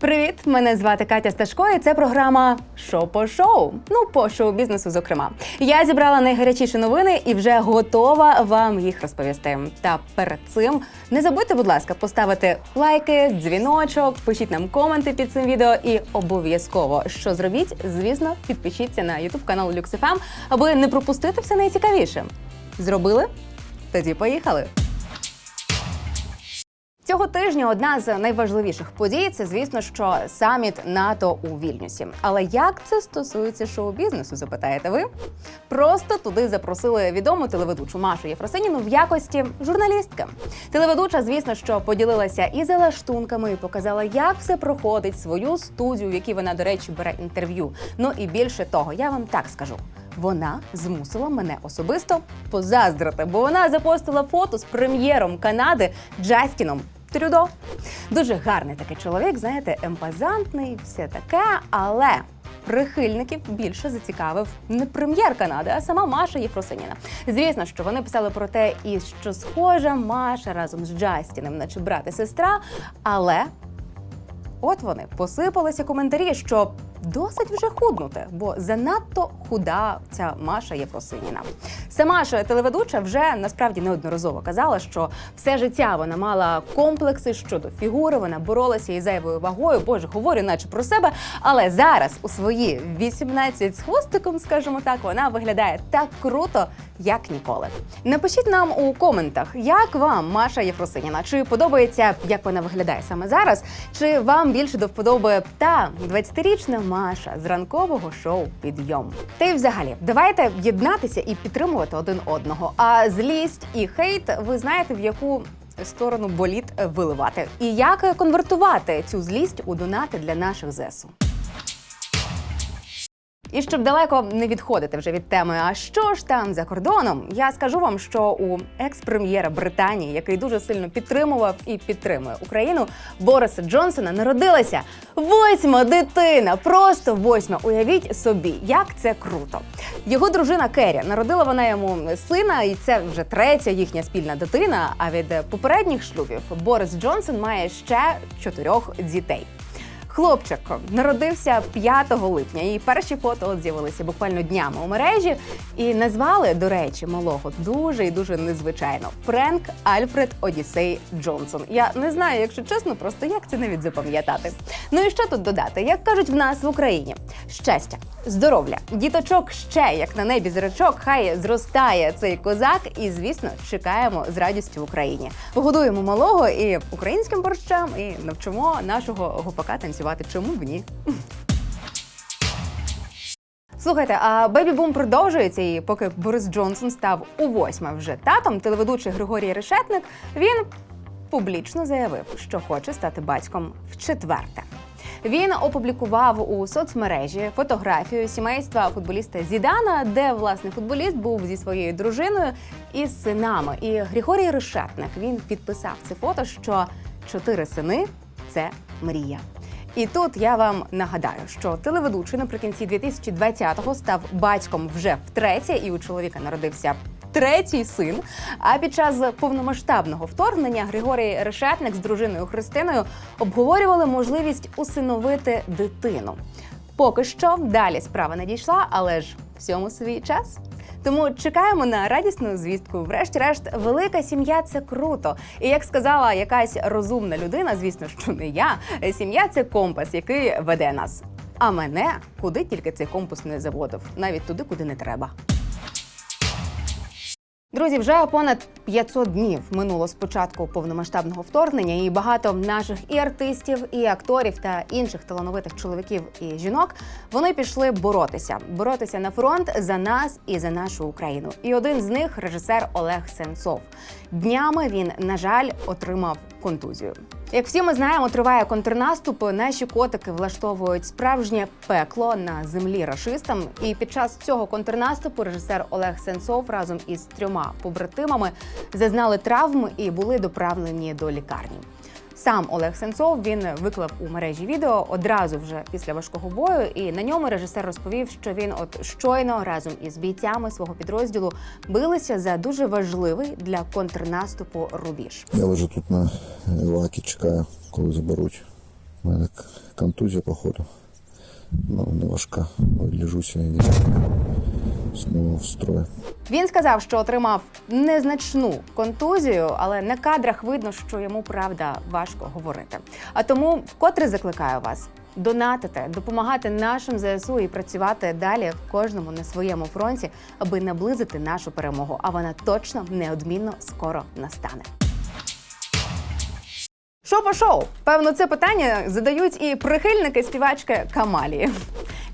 Привіт! Мене звати Катя Сташко, і це програма «Шо по шоу. Ну, по шоу-бізнесу, зокрема. Я зібрала найгарячіші новини і вже готова вам їх розповісти. Та перед цим не забудьте, будь ласка, поставити лайки, дзвіночок, пишіть нам коменти під цим відео і обов'язково, що зробіть, звісно, підпишіться на YouTube канал LuxFM, аби не пропустити все найцікавіше. Зробили? Тоді поїхали! Цього тижня одна з найважливіших подій це, звісно, що саміт НАТО у Вільнюсі. Але як це стосується шоу-бізнесу, запитаєте ви? Просто туди запросили відому телеведучу Машу Єфросиніну в якості журналістки. Телеведуча, звісно, що поділилася і залаштунками, і показала, як все проходить свою студію, в якій вона, до речі, бере інтерв'ю. Ну і більше того, я вам так скажу. Вона змусила мене особисто позаздрити, бо вона запостила фото з прем'єром Канади Джастіном Трюдо. Дуже гарний такий чоловік, знаєте, емпазантний, все таке, але. Прихильників більше зацікавив не прем'єр Канади, а сама Маша Єфросиніна. Звісно, що вони писали про те, і що схожа Маша разом з Джастіном, наче брат і сестра. Але от вони посипалися коментарі, що досить вже худнути, бо занадто худа ця Маша Єфросиніна. Сама ж телеведуча вже насправді неодноразово казала, що все життя вона мала комплекси щодо фігури, вона боролася із зайвою вагою. Боже, говорю, наче про себе. Але зараз у свої 18 з хвостиком, скажімо так, вона виглядає так круто, як ніколи. Напишіть нам у коментах, як вам Маша Єфросиніна? Чи подобається, як вона виглядає саме зараз? Чи вам більше до вподоби та 20-річна Маша з ранкового шоу Підйом? Та й взагалі, давайте єднатися і підтримувати один одного. А злість і хейт, ви знаєте, в яку сторону боліт виливати, і як конвертувати цю злість у донати для наших ЗСУ. І щоб далеко не відходити вже від теми, а що ж там за кордоном, я скажу вам, що у екс-прем'єра Британії, який дуже сильно підтримував і підтримує Україну, Бориса Джонсона народилася восьма дитина. Просто восьма. Уявіть собі, як це круто. Його дружина Керрі народила вона йому сина, і це вже третя їхня спільна дитина. А від попередніх шлюбів Борис Джонсон має ще чотирьох дітей. Хлопчик народився 5 липня, і перші фото от з'явилися буквально днями у мережі. І назвали, до речі, малого дуже і дуже незвичайно Френк Альфред Одіссей Джонсон. Я не знаю, якщо чесно, просто як це навіть запам'ятати. Ну і що тут додати? Як кажуть в нас в Україні, щастя, здоров'я, діточок ще як на небі зрачок, хай зростає цей козак, і звісно, чекаємо з радістю в Україні. Погодуємо малого і українським борщам, і навчимо нашого гопака танцювати. Чому б ні? Слухайте, а бебі-бум продовжується, і поки Борис Джонсон став у восьме вже татом, телеведучий Григорій Решетник він публічно заявив, що хоче стати батьком в четверте. Він опублікував у соцмережі фотографію сімейства футболіста Зідана, де власне футболіст був зі своєю дружиною і синами. І Григорій Решетник він підписав це фото, що чотири сини це мрія. І тут я вам нагадаю, що телеведучий наприкінці 2020-го став батьком вже втретє, і у чоловіка народився третій син. А під час повномасштабного вторгнення Григорій Решетник з дружиною Христиною обговорювали можливість усиновити дитину. Поки що далі справа не дійшла, але ж всьому свій час. Тому чекаємо на радісну звістку. Врешті-решт, велика сім'я це круто. І як сказала якась розумна людина, звісно, що не я, сім'я це компас, який веде нас. А мене куди тільки цей компас не заводив, навіть туди, куди не треба. Друзі, вже понад 500 днів минуло з початку повномасштабного вторгнення, і багато наших і артистів, і акторів та інших талановитих чоловіків і жінок вони пішли боротися, боротися на фронт за нас і за нашу Україну. І один з них режисер Олег Сенцов. Днями він, на жаль, отримав контузію. Як всі ми знаємо, триває контрнаступ. Наші котики влаштовують справжнє пекло на землі рашистам. І під час цього контрнаступу режисер Олег Сенцов разом із трьома побратимами зазнали травм і були доправлені до лікарні. Сам Олег Сенцов він виклав у мережі відео одразу вже після важкого бою, і на ньому режисер розповів, що він от щойно разом із бійцями свого підрозділу билися за дуже важливий для контрнаступу рубіж. Я лежу тут на лакі, чекаю, коли заберуть У мене контузія, походу. Ну, не важка. Сьогодні десь. Знову в строї. Він сказав, що отримав незначну контузію, але на кадрах видно, що йому правда важко говорити. А тому вкотре закликаю вас. Донатити, допомагати нашим ЗСУ і працювати далі кожному на своєму фронті, аби наблизити нашу перемогу. А вона точно неодмінно скоро настане. Що по шоу? Певно, це питання задають і прихильники співачки Камалії.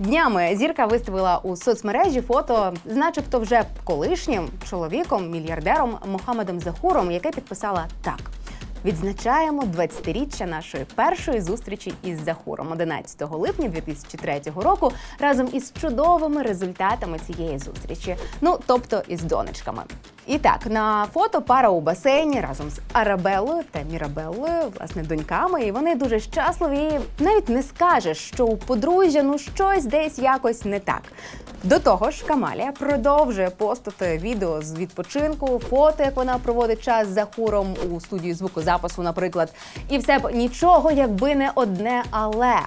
Днями зірка виставила у соцмережі фото з начебто вже колишнім чоловіком, мільярдером Мохамедом Захуром, яке підписала так. Відзначаємо 20-річчя нашої першої зустрічі із Захуром 11 липня 2003 року разом із чудовими результатами цієї зустрічі. Ну тобто із донечками. І так, на фото пара у басейні разом з Арабеллою та Мірабеллою, власне, доньками, і вони дуже щасливі. І навіть не скажеш, що у подружжя ну щось десь якось не так. До того ж, Камалія продовжує постати відео з відпочинку, фото, як вона проводить час за хуром у студії звукозапису, наприклад. І все б нічого, якби не одне але.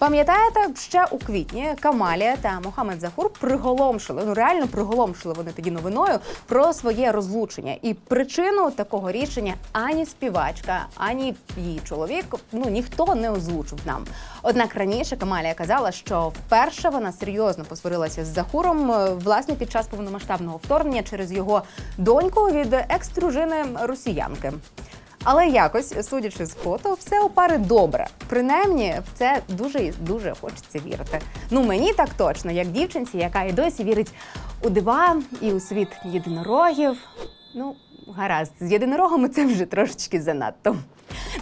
Пам'ятаєте, ще у квітні Камалія та Мохамед Захур приголомшили, ну реально приголомшили вони тоді новиною про своє розлучення. І причину такого рішення ані співачка, ані її чоловік, ну ніхто не озвучив нам. Однак раніше Камалія казала, що вперше вона серйозно посварилася з Захуром е, власне під час повномасштабного вторгнення через його доньку від екс-дружини росіянки. Але якось, судячи з фото, все у пари добре. Принаймні, в це дуже і дуже хочеться вірити. Ну мені так точно, як дівчинці, яка і досі вірить у дива і у світ єдинорогів. Ну, гаразд, з єдинорогами це вже трошечки занадто.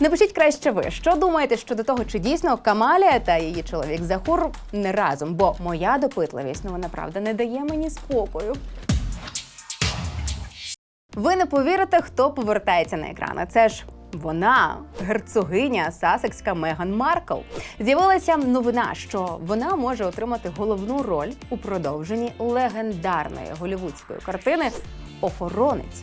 Напишіть краще ви, що думаєте щодо того, чи дійсно Камалія та її чоловік Захур не разом, бо моя допитливість, ну вона правда не дає мені спокою. Ви не повірите, хто повертається на екрани. Це ж вона, герцогиня Сасекська Меган Маркл. З'явилася новина, що вона може отримати головну роль у продовженні легендарної голівудської картини Охоронець.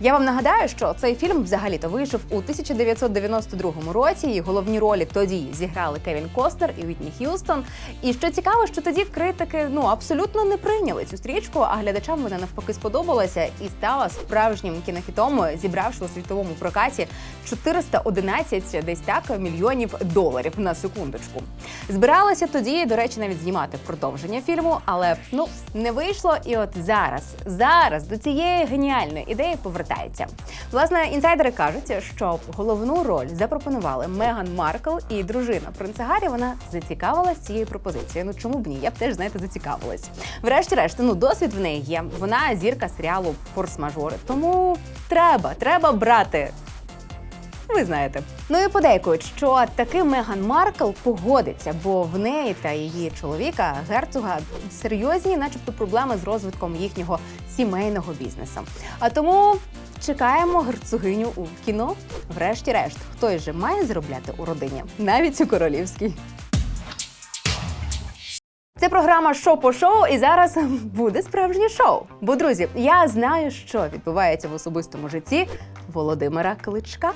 Я вам нагадаю, що цей фільм взагалі-то вийшов у 1992 році. І головні ролі тоді зіграли Кевін Костнер і Вітні Х'юстон. І що цікаво, що тоді критики ну абсолютно не прийняли цю стрічку, а глядачам вона навпаки сподобалася і стала справжнім кінофітом, зібравши у світовому прокаті 411 десь так мільйонів доларів на секундочку. Збиралися тоді, до речі, навіть знімати продовження фільму, але ну не вийшло. І от зараз, зараз до цієї геніальної ідеї повертається. Власне, інсайдери кажуть, що головну роль запропонували Меган Маркл і дружина принца Гаррі. Вона зацікавилась цією пропозицією. Ну чому б ні? Я б теж знаєте зацікавилась. Врешті-решт, ну досвід в неї є. Вона зірка серіалу Форс-мажори. Тому треба, треба брати ви знаєте. Ну і подейкують, що таки Меган Маркл погодиться, бо в неї та її чоловіка герцога серйозні, начебто, проблеми з розвитком їхнього сімейного бізнесу. А тому чекаємо герцогиню у кіно. Врешті-решт, хтось же має заробляти у родині, навіть у королівській. Це програма «Шо по шоу, і зараз буде справжнє шоу. Бо, друзі, я знаю, що відбувається в особистому житті Володимира Кличка.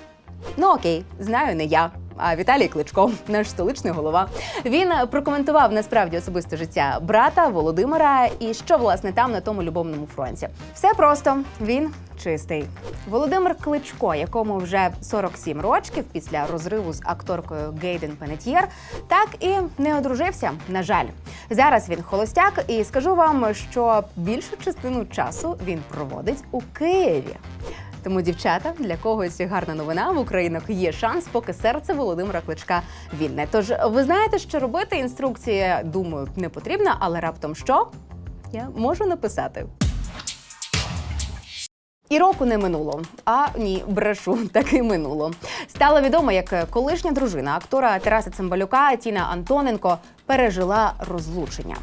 Ну окей, знаю не я. А Віталій Кличко, наш столичний голова. Він прокоментував насправді особисте життя брата Володимира і що власне там на тому любовному фронті. Все просто він чистий. Володимир Кличко, якому вже 47 років після розриву з акторкою Гейден Пенетьєр, так і не одружився. На жаль, зараз він холостяк, і скажу вам, що більшу частину часу він проводить у Києві. Тому, дівчата, для когось гарна новина в Українах є шанс, поки серце Володимира Кличка вільне. Тож ви знаєте, що робити. Інструкція, думаю, не потрібна, але раптом що я можу написати. І року не минуло. А ні, брешу, таки минуло. Стало відомо, як колишня дружина актора Тараса Цимбалюка Тіна Антоненко пережила розлучення.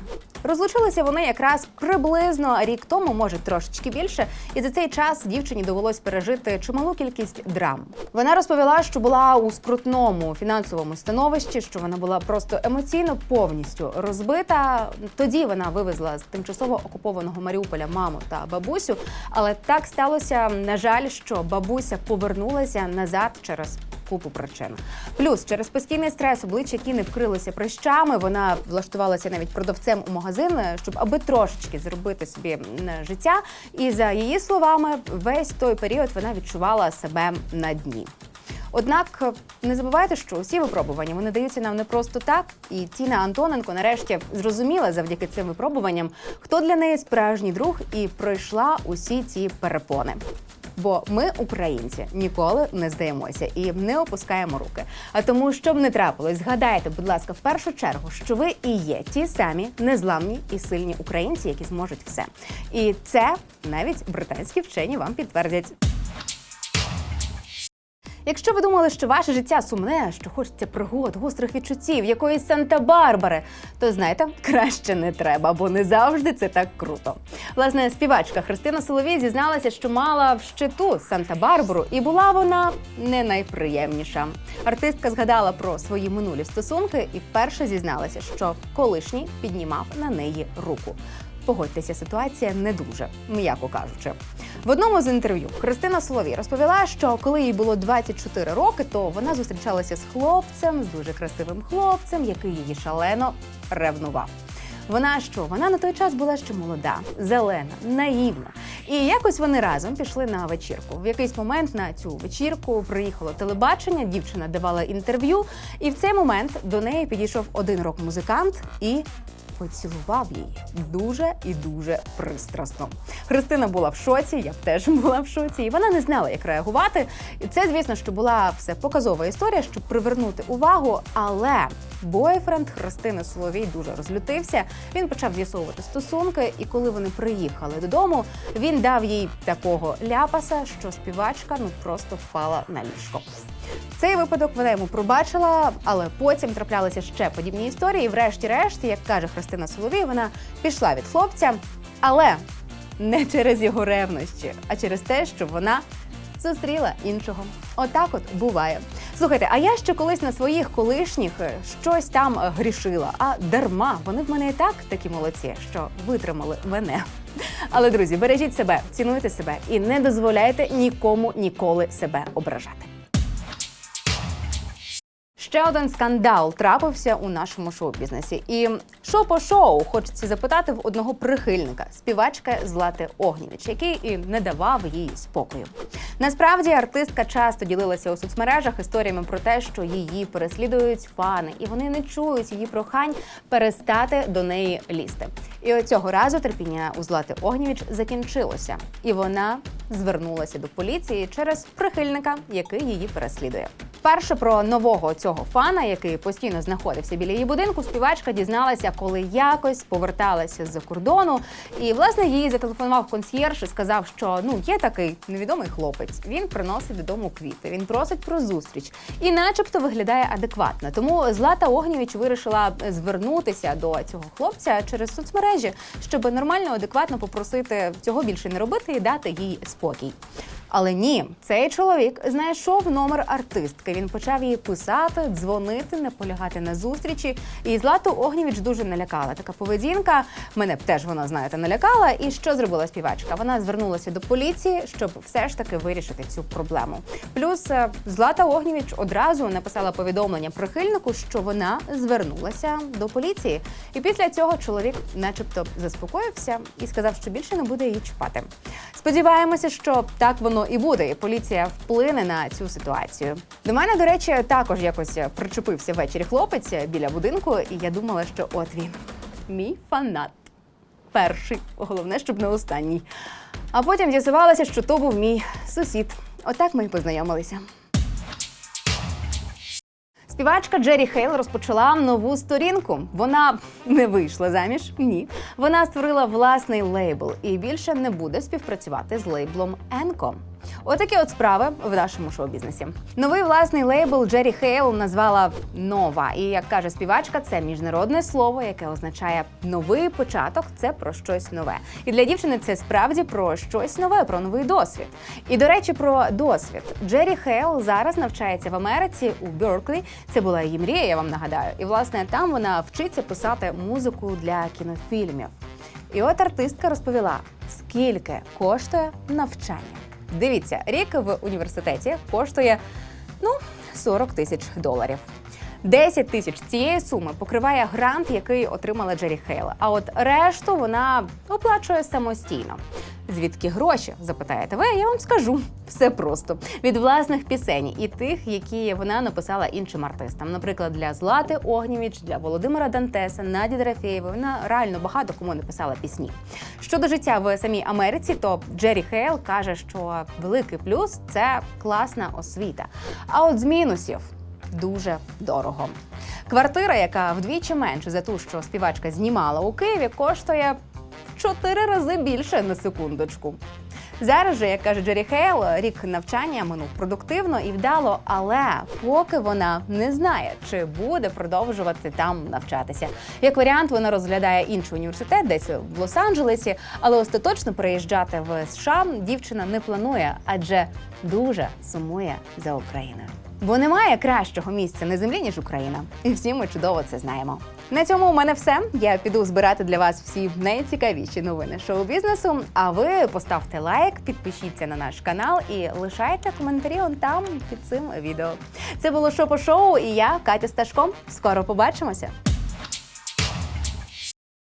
Розлучилися вони якраз приблизно рік тому, може трошечки більше, і за цей час дівчині довелось пережити чималу кількість драм. Вона розповіла, що була у скрутному фінансовому становищі, що вона була просто емоційно повністю розбита. Тоді вона вивезла з тимчасово окупованого Маріуполя маму та бабусю. Але так сталося, на жаль, що бабуся повернулася назад через купу причин. Плюс через постійний стрес обличчя Кіни вкрилося прищами. Вона влаштувалася навіть продавцем у магазин, щоб аби трошечки зробити собі життя. І за її словами, весь той період вона відчувала себе на дні. Однак е, не забувайте, що усі випробування вони даються нам не просто так. І Тіна Антоненко нарешті зрозуміла завдяки цим випробуванням, хто для неї справжній друг, і пройшла усі ці перепони. Бо ми, українці, ніколи не здаємося і не опускаємо руки. А тому, щоб не трапилось, згадайте, будь ласка, в першу чергу, що ви і є ті самі незламні і сильні українці, які зможуть все. І це навіть британські вчені вам підтвердять. Якщо ви думали, що ваше життя сумне, що хочеться пригод, гострих відчуттів, якоїсь Санта-Барбари, то знаєте, краще не треба, бо не завжди це так круто. Власне, співачка Христина Соловій зізналася, що мала в щиту Санта-Барбару, і була вона не найприємніша. Артистка згадала про свої минулі стосунки і вперше зізналася, що колишній піднімав на неї руку. Погодьтеся, ситуація не дуже, м'яко кажучи. В одному з інтерв'ю Христина Соловій розповіла, що коли їй було 24 роки, то вона зустрічалася з хлопцем, з дуже красивим хлопцем, який її шалено ревнував. Вона що? Вона на той час була ще молода, зелена, наївна. І якось вони разом пішли на вечірку. В якийсь момент на цю вечірку приїхало телебачення, дівчина давала інтерв'ю, і в цей момент до неї підійшов один рок-музикант і поцілував її дуже і дуже пристрасно. Христина була в шоці, я теж була в шоці, і вона не знала, як реагувати. І це, звісно, що була все показова історія, щоб привернути увагу. Але бойфренд Христини Соловій дуже розлютився. Він почав з'ясовувати стосунки, і коли вони приїхали додому, він дав їй такого ляпаса, що співачка ну просто впала на ліжко. Цей випадок вона йому пробачила, але потім траплялися ще подібні історії. І врешті-решт, як каже Христина Соловій, вона пішла від хлопця, але не через його ревнощі, а через те, що вона зустріла іншого. Отак от буває. Слухайте, а я ще колись на своїх колишніх е, щось там е, грішила, а дарма вони в мене і так такі молодці, що витримали мене. Але друзі, бережіть себе, цінуйте себе і не дозволяйте нікому ніколи себе ображати. Ще один скандал трапився у нашому шоу-бізнесі. І що по шоу хочеться запитати в одного прихильника, співачка Злати Огнєвіч, який і не давав їй спокою. Насправді артистка часто ділилася у соцмережах історіями про те, що її переслідують фани, і вони не чують її прохань перестати до неї лізти. І цього разу терпіння у Злати Огнєвіч закінчилося, і вона звернулася до поліції через прихильника, який її переслідує. Перше про нового цього фана, який постійно знаходився біля її будинку, співачка дізналася, коли якось поверталася з-за кордону. І власне їй зателефонував консьєрж і сказав, що ну є такий невідомий хлопець. Він приносить додому квіти. Він просить про зустріч і, начебто, виглядає адекватно. Тому Злата Огнєвіч вирішила звернутися до цього хлопця через соцмережі, щоб нормально, адекватно попросити цього більше не робити і дати їй спокій. Але ні, цей чоловік знайшов номер артистки. Він почав їй писати, дзвонити, наполягати на зустрічі. І Злату Огнєвіч дуже налякала. Така поведінка мене б теж вона, знаєте, налякала. І що зробила співачка? Вона звернулася до поліції, щоб все ж таки вирішити цю проблему. Плюс е, Злата Огнєвіч одразу написала повідомлення прихильнику, що вона звернулася до поліції. І після цього чоловік, начебто, заспокоївся і сказав, що більше не буде її чіпати. Сподіваємося, що так воно і буде, і поліція вплине на цю ситуацію. До мене, до речі, також якось причепився ввечері хлопець біля будинку, і я думала, що от він мій фанат. Перший, головне, щоб не останній. А потім з'ясувалося, що то був мій сусід. Отак ми й познайомилися. Співачка Джері Хейл розпочала нову сторінку. Вона не вийшла заміж. Ні. Вона створила власний лейбл і більше не буде співпрацювати з лейблом Енко. Отакі от справи в нашому шоу-бізнесі. Новий власний лейбл Джері Хейл назвала Нова. І як каже співачка, це міжнародне слово, яке означає новий початок. Це про щось нове. І для дівчини це справді про щось нове, про новий досвід. І до речі, про досвід. Джері Хейл зараз навчається в Америці у Берклі. Це була її мрія, я вам нагадаю. І власне там вона вчиться писати музику для кінофільмів. І от артистка розповіла, скільки коштує навчання. Дивіться, рік в університеті коштує ну 40 тисяч доларів. 10 тисяч цієї суми покриває грант, який отримала Джері Хейл. А от решту вона оплачує самостійно. Звідки гроші? запитаєте ви? Я вам скажу все просто від власних пісень і тих, які вона написала іншим артистам. Наприклад, для Злати Огнєвіч, для Володимира Дантеса, Наді Дорофєєвої. Вона реально багато кому написала пісні. Щодо життя в самій Америці, то Джері Хейл каже, що великий плюс це класна освіта. А от з мінусів дуже дорого. Квартира, яка вдвічі менше за ту, що співачка знімала у Києві, коштує чотири рази більше на секундочку. Зараз же, як каже Джері Хейл, рік навчання минув продуктивно і вдало, але поки вона не знає, чи буде продовжувати там навчатися. Як варіант, вона розглядає інший університет, десь в Лос-Анджелесі, але остаточно переїжджати в США дівчина не планує, адже дуже сумує за Україною. Бо немає кращого місця на землі, ніж Україна, і всі ми чудово це знаємо. На цьому у мене все. Я піду збирати для вас всі найцікавіші новини шоу-бізнесу. А ви поставте лайк, підпишіться на наш канал і лишайте коментарі он там під цим відео. Це було шопо шоу, і я Катя Сташко. Скоро побачимося.